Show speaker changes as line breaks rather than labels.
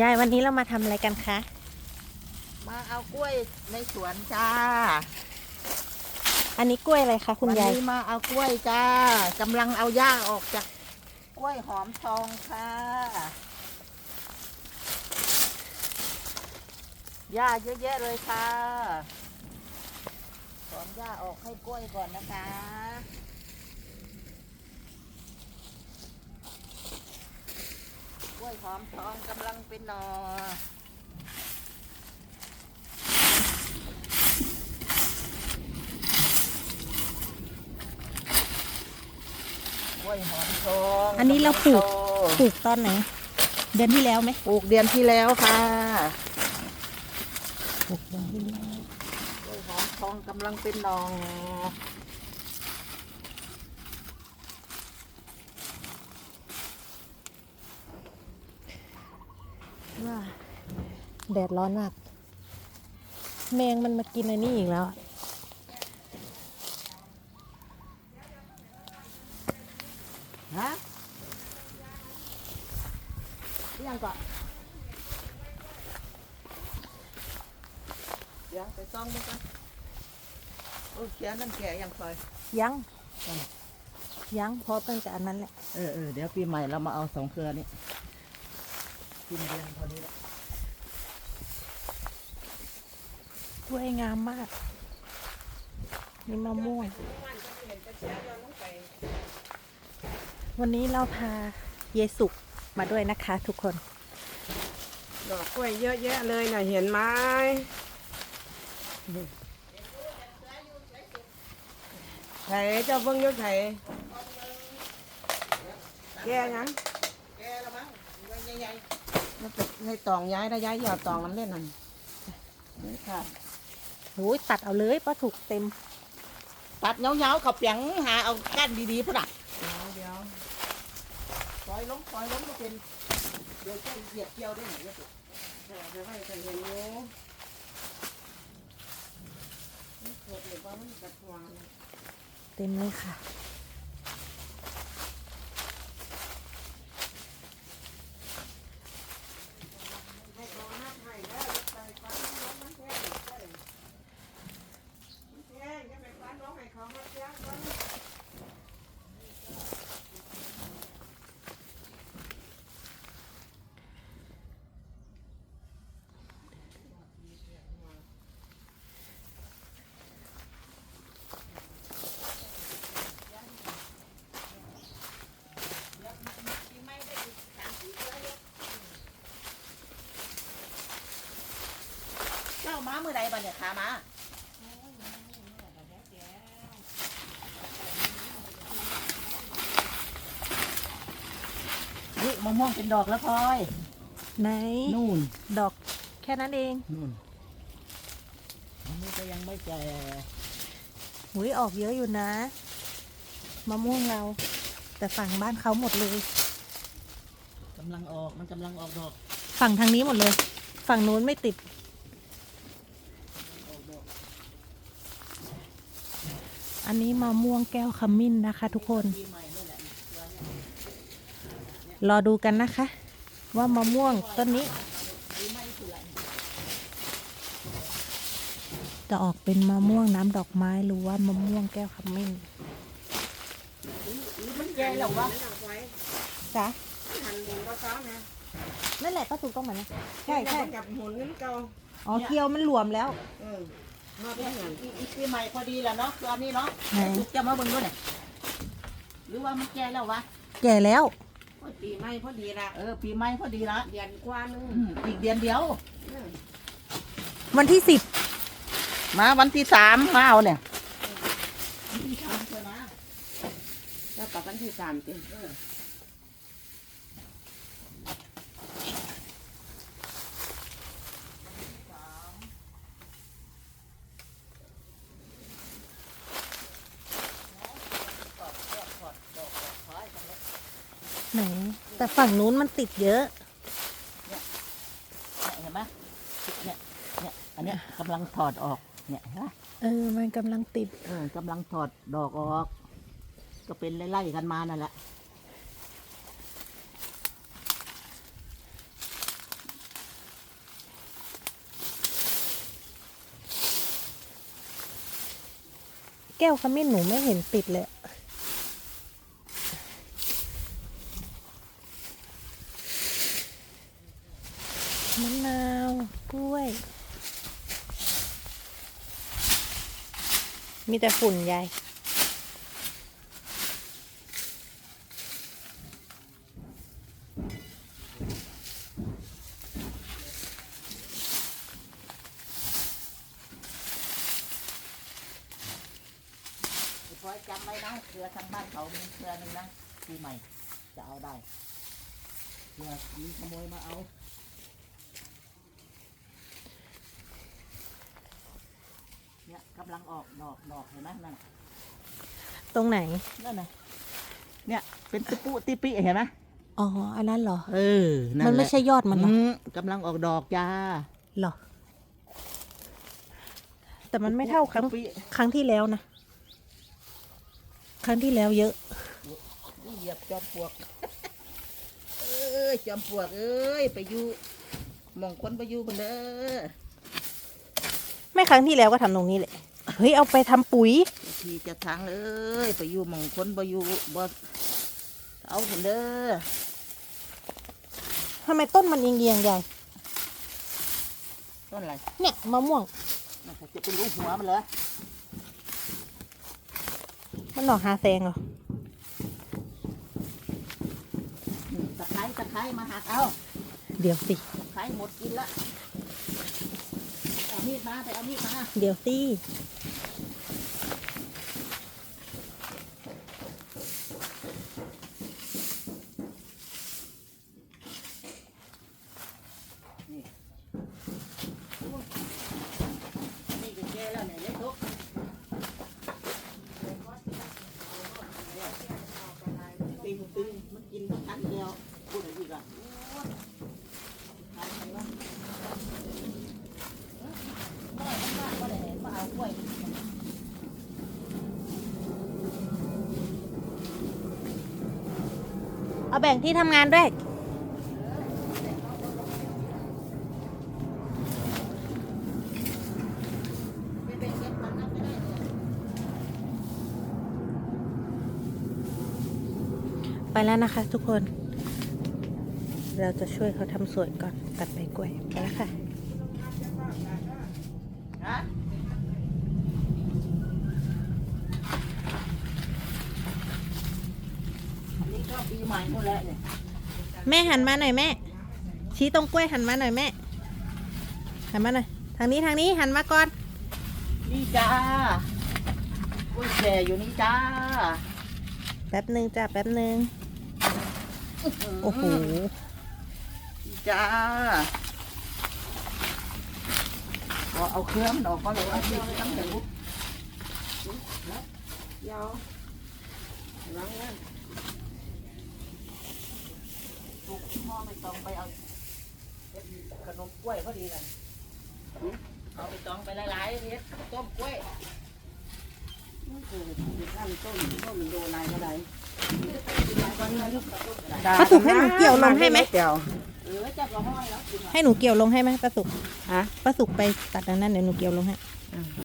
ยายวันนี้เรามาทำอะไรกันคะ
มาเอากล้วยในสวนจ้า
อันนี้กล้วยอะไรคะคุณ
วัน
ยาย
นี้มาเอากล้วยจ้ากำลังเอาหญ้าออกจากกล้วยหอมทองค่ะ หญ้าเยอะแยะเลยค่ะถอนหญ้าออกให้กล้วยก่อนนะคะ กล้วยห อมทองกำลังเป็นหนอกล้วยหอมทอง
อันนี้เราปลูกำ
งโต
ปลูกตอนไหน เดือนที่แล้วไหม
ปลูกเดือนที่แล้วค่ะ
ปลูกเดือนที่แล้ว
กล้วยหอมทองกำลังเป็นหนอง
ว้า แดดร้อนมาก แมงมันมากินอันนี้อีกแล้วอะ
ฮะเรียงก่อนเดี๋ยวไปซ่องด้วยกันโอ้เขียนนั่นแก่ยังคอย
ยัง
อืม
ยังเพราะตั้งแต่อันนั้นแหละ
เออเออเดี๋ยวปีใหม่เรามาเอาสองเครือนี้ กินเดือนพอดีแล้ว
กล้วยงามมาก นี่มะม่วง วันนี้เราพาเยสุกมาด้วยนะคะทุกคน
ดอกกล้วยเยอะแยะเลยนะเห็นไหมไถเจ้าเบิ่งยุ่ไถแก่ยัง
แก่แล้วมั้งใหญ่
มันเป็นในตองย้ายได้ย้ายหยอดตองมันเล่นนั่น
ๆนี่ค่ะ
โอ้ยตัดเอาเลยป้าถูกเต็ม
ตัดเงาๆเขาเปียงหาเอาก้านดีๆพุ่นอะ
เดี๋ยวเดี๋ยว
ปล่อยล้มปล่อยล้มก็เป็นเดี๋ยวจะเหยียบเกี่ยวได้ไหนเนี่ย
เดี๋ยวเดี๋ยวให้กันเห็นอยู่นี่เกิดเหตุว่ามันกระทวง
เต็มเลยค่ะ
ให้เขาหน้าไผ่แล้วใส่ฟันน้องมันแท่งใส่มันแท่งจะไปฟันน้องให้เขามาแท่งฟัน
เจ้า ม้าเมื่อใดบ้านเนี่ยขาม้านี่มะม่วงเป็นดอกแล้วพลอย
ไหน
นู่น
ดอกแค่นั้นเอง
นู่นอันนี้ก็ยังไม่แก่
หุยออกเยอะอยู่นะมะม่วงเรา แต่ฝั่งบ้านเขาหมดเลย
กำลังออกมันกำลังออกดอก
ฝั่งทางนี้หมดเลย ฝั่งนู้นไม่ติด
ออกดอก
อันนี้มะม่วงแก้วขมิ้นนะคะ ทุกคน
ปีใหม่นี่แหละ
รอดูกันนะคะ ว่ามะม่วงต้นนี้
ปีใหม่เถื่อน
จะออกเป็นมะม่วงน้ำดอกไม้หรือว่ามะม่วงแก้วขมิ้น
หรือมันแก่แล้ววะ
หันไว้
จ้ะ
หันหมุนก็เก้านะ
นั่นแหละป้าถูกต้องเหมือนนะใช่ใช่
จับหมุนเงินเก่า
อ๋อเคียวมันหลวมแล้ว
เออ มาเป็
เนี่ย
นอย่าง
อีอีปีใหม่พอดีแหละเนาะตอนนี้เนาะ
ไหน
ลูกจะมาเบิ่งด้วยเนี่ยหรือว่ามันแก่แล้ววะ
แก่แล้ว
โอ้ยปีใหม่พอดีละ
เออปีใหม่พอดีละ
เดือนกว่านึง
อืมอีกเดือนเดียว
เออ
วันที่สิบ
มาวันที่สามมาเอาเนี่ยวันที่สามใช่ไหม
แล้วกลับวันที่สามเต็ม
เออ
หน แต่ฝั่งนู้นมันติดเยอะ
เนี่ยเห็นไหมเนี่ยเนี่ยอันนี้ยกำลังถอดออก เนี่ยเห็
เออ มันกำลังติด
เออกำลังถอดดอกออก ก็เป็นไล่ๆกันมานั่นแหละ
แก้วขมิ้นหนูไม่เห็นติดเลย มะนาว กล้วย มีแต่ฝุ่นยาย
พอยจำไว้นะเครือทางบ้านเขามีเครือหนึ่งนะปีใหม่จะเอาได้เผื่อมีขโมยมาเอา เนี่ย กำลังออกดอกดอกเห็นไหมนั่น
ตรงไหน
นั่นน่ะเนี่ยเป็นติปุติปิเห็นไหม
อ๋อ อันนั้นเหรอ
เออนั่น
มัน
แห
ไม่
ละ
ใช่ยอดมันเหรอ
อืมกำลังออกดอกจ้า
เหรอ แต่มันไม่เท่าครั้ง
ติปิ
ครั้งที่แล้วนะ ครั้งที่แล้วเยอะ
นี่เหยียบจอมปลวก เอ้ยจอมปลวกเอ้ยไปอยู่หมองคนไปอยู่บนเด้อ
ไม่ครั้งที่แล้วก็ทำตรงนี้แหละเฮ้ยเอาไปทำปุ๋ย
ทีจะทางเอ้ยไปอยู่หมองคนไปอยู่บ่เอาบนเด้อ
ทำไมต้นมันเอียงๆใหญ่
ต้นอะไร
เนี่ยมะม่วง
มันจะเป็นรูปหัวมันเลย
มันดอกหาแซงเหรอ
อืมตะไคร้ตะไคร้มาหักเอา
เดี๋ยวสิ
ตะไคร้หมดกินละเอา มีดมาไปเอามีดมา
เดี๋ยวตี
นี่ก็แก่แล้วเนี่ยเล็กทุกปีนปีนมันกินทั้งอันเดียวพูดอะไรอีกอะทำไงวะเอ้ยน้อยมากๆก็ได้มาเอากล้วย
เอาแบ่งที่ทำงานด้วย
ไปแลย
ไปแล้วนะคะทุกคน เราจะช่วยเขาทำสวนก่อน ตัดใบกล้วย ไปแล้วค่ะ
ฮะอันนี้ก็ปี ใหม่หมดแล้วเนี่ย
แม่หันมาหน่อยแม่ ชี้ตรงกล้วยหันมาหน่อยแม่ หันมาหน่อย ทางนี้ทางนี้หันมาก่อน
นี่จ้ากุ้ยแก่อยู่นี่จ้า
แป๊บหนึ่งจ้ะแป๊บหนึ่งโอ้โห
นี่จ้าพอเอาเครื่องมันออกก็เลยว่าที่ตั้งแต่ลุก
ยาวหลังนั้น
ลุกพ่อไม่ต้องไปเอาขนมกล้วยพอดีเลยเอาไปต้องไปหลายๆเฮ็ดต้มกล้วย
นั่นคือนั่นต้นต้นโดนอะไรก็ได้
ป้าสุกให้หนูเกี่ยวลงให้ไหม
เกี่ยว
เออจับเราห้อยแล้วกิน
ให้หนูเกี่ยวลงให้ไหมป้าสุก
ฮะ
ป้าสุกไปตัดดังนั้นเดี๋ยวหนูเกี่ยวลงให้